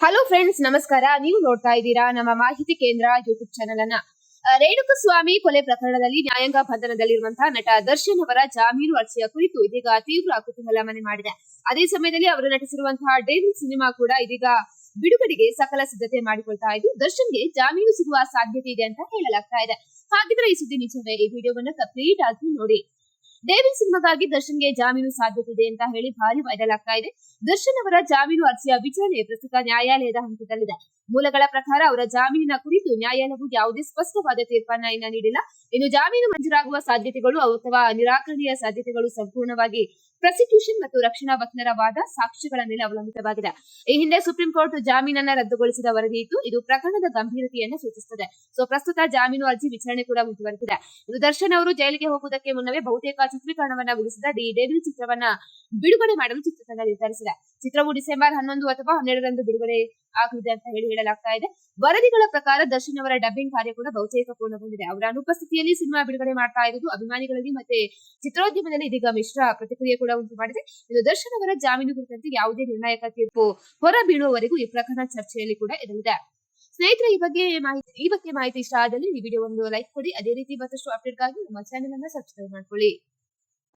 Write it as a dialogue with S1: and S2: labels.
S1: Hello friends ನಮಸ್ಕಾರ. ನೀವು ನೋಡ್ತಾ ಇದ್ದೀರಾ ನಮ್ಮ ಮಾಹಿತಿ ಕೇಂದ್ರ ಯೂಟ್ಯೂಬ್ ಚಾನೆಲ್ ಅನ್ನ. ರೇಣುಕಸ್ವಾಮಿ ಕೊಲೆ ಪ್ರಕರಣದಲ್ಲಿ ನ್ಯಾಯಾಂಗ ಬಂಧನದಲ್ಲಿರುವಂತಹ ನಟ ದರ್ಶನ್ ಅವರ ಜಾಮೀನು ಅರ್ಜಿಯ ಕುರಿತು ಇದೀಗ ತೀವ್ರ ಕುತೂಹಲ ಮನೆ ಮಾಡಿದೆ. ಅದೇ ಸಮಯದಲ್ಲಿ ಅವರು ನಟಿಸಿರುವಂತಹ ಡೇವಿಲ್ ಸಿನಿಮಾ ಕೂಡ ಇದೀಗ ಬಿಡುಗಡೆಗೆ ಸಕಲ ಸಿದ್ಧತೆ ಮಾಡಿಕೊಳ್ತಾ ಇದ್ದು, ದರ್ಶನ್ಗೆ ಜಾಮೀನು ಸಿಗುವ ಸಾಧ್ಯತೆ ಇದೆ ಅಂತ ಹೇಳಲಾಗ್ತಾ ಇದೆ. ಹಾಗಿದ್ರೆ ಈ ಸುದ್ದಿ ನಿಜವೇ? ಈ ವಿಡಿಯೋವನ್ನ ಕಂಪ್ಲೀಟ್ ಆಗಿ ನೋಡಿ. ಡೇವಿಲ್ ಸಿನಿಮಾಗಾಗಿ ದರ್ಶನ್ಗೆ ಜಾಮೀನು ಸಾಧ್ಯತೆ ಇದೆ ಅಂತ ಹೇಳಿ ಭಾರಿ ವೈರಲ್ ಆಗ್ತಾ ಇದೆ. ದರ್ಶನ್ ಅವರ ಜಾಮೀನು ಅರ್ಜಿಯ ವಿಚಾರಣೆ ಪ್ರಸ್ತುತ ನ್ಯಾಯಾಲಯದ ಹಂತದಲ್ಲಿದೆ. ಮೂಲಗಳ ಪ್ರಕಾರ ಅವರ ಜಾಮೀನಿನ ಕುರಿತು ನ್ಯಾಯಾಲಯವು ಯಾವುದೇ ಸ್ಪಷ್ಟವಾದ ತೀರ್ಪನ್ನ ಇನ್ನ ನೀಡಿಲ್ಲ. ಇನ್ನು ಜಾಮೀನು ಮಂಜೂರಾಗುವ ಸಾಧ್ಯತೆಗಳು ಅಥವಾ ನಿರಾಕರಣೆಯ ಸಾಧ್ಯತೆಗಳು ಸಂಪೂರ್ಣವಾಗಿ ಪ್ರಾಸಿಕ್ಯೂಷನ್ ಮತ್ತು ರಕ್ಷಣಾ ವಕೀಲರ ವಾದ ಸಾಕ್ಷ್ಯಗಳ ಮೇಲೆ ಅವಲಂಬಿತವಾಗಿದೆ. ಈ ಹಿಂದೆ ಸುಪ್ರೀಂ ಕೋರ್ಟ್ ಜಾಮೀನನ್ನ ರದ್ದುಗೊಳಿಸಿದ ವರದಿ ಇತ್ತು. ಇದು ಪ್ರಕರಣದ ಗಂಭೀರತೆಯನ್ನು ಸೂಚಿಸುತ್ತದೆ. ಸೊ, ಪ್ರಸ್ತುತ ಜಾಮೀನು ಅರ್ಜಿ ವಿಚಾರಣೆ ಕೂಡ ಮುಂದುವರೆದಿದೆ. ಇನ್ನು ದರ್ಶನ್ ಅವರು ಜೈಲಿಗೆ ಹೋಗುವುದಕ್ಕೆ ಮುನ್ನವೇ ಬಹುತೇಕ ಚಿತ್ರೀಕರಣವನ್ನ ಮುಗಿಸಿದ ಡಿ. ಡೇವಿಲ್ ಚಿತ್ರವನ್ನ ಬಿಡುಗಡೆ ಮಾಡಲು ಚಿತ್ರತಂಡ ನಿರ್ಧರಿಸಿದೆ. ಚಿತ್ರವು ಡಿಸೆಂಬರ್ ಹನ್ನೊಂದು ಅಥವಾ ಹನ್ನೆರಡರಂದು ಬಿಡುಗಡೆ ಆಗಲಿದೆ ಅಂತ ಹೇಳಿ ಹೇಳಲಾಗ್ತಾ ಇದೆ. ವರದಿಗಳ ಪ್ರಕಾರ ದರ್ಶನ್ ಅವರ ಡಬ್ಬಿಂಗ್ ಕಾರ್ಯ ಕೂಡ ಬಹುತೇಕ ಪೂರ್ಣಗೊಂಡಿದೆ. ಅವರ ಅನುಪಸ್ಥಿತಿಯಲ್ಲಿ ಸಿನಿಮಾ ಬಿಡುಗಡೆ ಮಾಡ್ತಾ ಇರುವುದು ಅಭಿಮಾನಿಗಳಲ್ಲಿ ಮತ್ತೆ ಚಿತ್ರೋದ್ಯಮದಲ್ಲಿ ಇದೀಗ ಮಿಶ್ರ ಪ್ರತಿಕ್ರಿಯೆ ಕೂಡ ಉಂಟು ಮಾಡಿದೆ. ಇದು ದರ್ಶನ್ ಅವರ ಜಾಮೀನು ಕುರಿತಂತೆ ಯಾವುದೇ ನಿರ್ಣಾಯಕ ತೀರ್ಪು ಹೊರ ಬೀಳುವವರೆಗೂ ಈ ಪ್ರಕರಣ ಚರ್ಚೆಯಲ್ಲಿ ಕೂಡ ಇರಲಿದೆ ಸ್ನೇಹಿತರೆ, ಈ ಬಗ್ಗೆ ಮಾಹಿತಿ ಈ ಬಗ್ಗೆ ಮಾಹಿತಿ ಇಷ್ಟ ಆದಲ್ಲಿ ಈ ವಿಡಿಯೋ ಒಂದು ಲೈಕ್ ಕೊಡಿ. ಅದೇ ರೀತಿ ಮತ್ತಷ್ಟು ಅಪ್ಡೇಟ್ಗಾಗಿ ನಮ್ಮ ಚಾನೆಲ್ ಅನ್ನ ಸಬ್ಸ್ಕ್ರೈಬ್ ಮಾಡ್ಕೊಳ್ಳಿ.